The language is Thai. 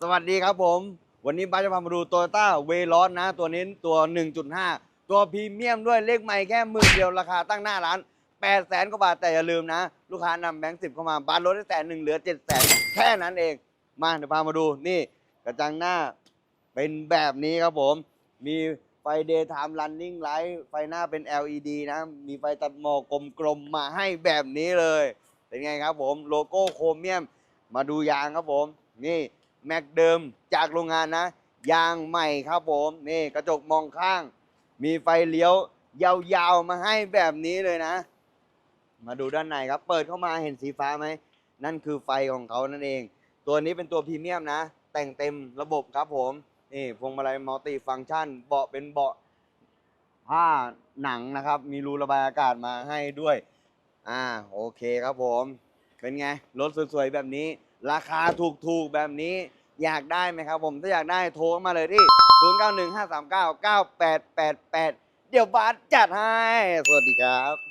สวัสดีครับผม วันนี้บ้าจะพามาดูโตโยต้าเวลอสนะ ตัวนี้ตัว 1.5 ตัวพรีเมียมด้วยเลขใหม่แค่หมื่นเดียวราคาตั้งหน้าร้าน8แสนกว่าบาทแต่อย่าลืมนะ ลูกค้านำแบงค์สิบเข้ามาบานลดได้แสนหนึ่งเหลือ7แสนแค่นั้นเอง มาเดี๋ยวพามาดูนี่ กระจังหน้าเป็นแบบนี้ครับผม มีไฟ daytime running light ไฟหน้าเป็น LED นะ มีไฟตัดหมอกกลมๆมาให้แบบนี้เลย เป็นไงครับผมโลโก้โครเมียมมาดูยางครับผม นี่ แม็กเดิมจากโรงงานนะ ยางใหม่ครับผมนี่กระจกมองข้าง มีไฟเลี้ยวยาวๆมาให้แบบนี้เลยนะ มาดูด้านในครับ เปิดเข้ามาเห็นสีฟ้าไหม นั่นคือไฟของเขานั่นเอง ตัวนี้เป็นตัวพรีเมียมนะ แต่งเต็มระบบครับผมนี่พวงมาลัยมัลติฟังก์ชัน เบาะเป็นเบาะผ้าหนังนะครับ มีรูระบายอากาศมาให้ด้วย อ่าโอเคครับผม เป็นไง รถสวยๆแบบนี้ ราคาถูกๆแบบนี้อยากได้ไหมครับผม ถ้าอยากได้โทรเข้ามาเลยที่ 0915399888 เดี๋ยวบาสจัดให้ สวัสดีครับ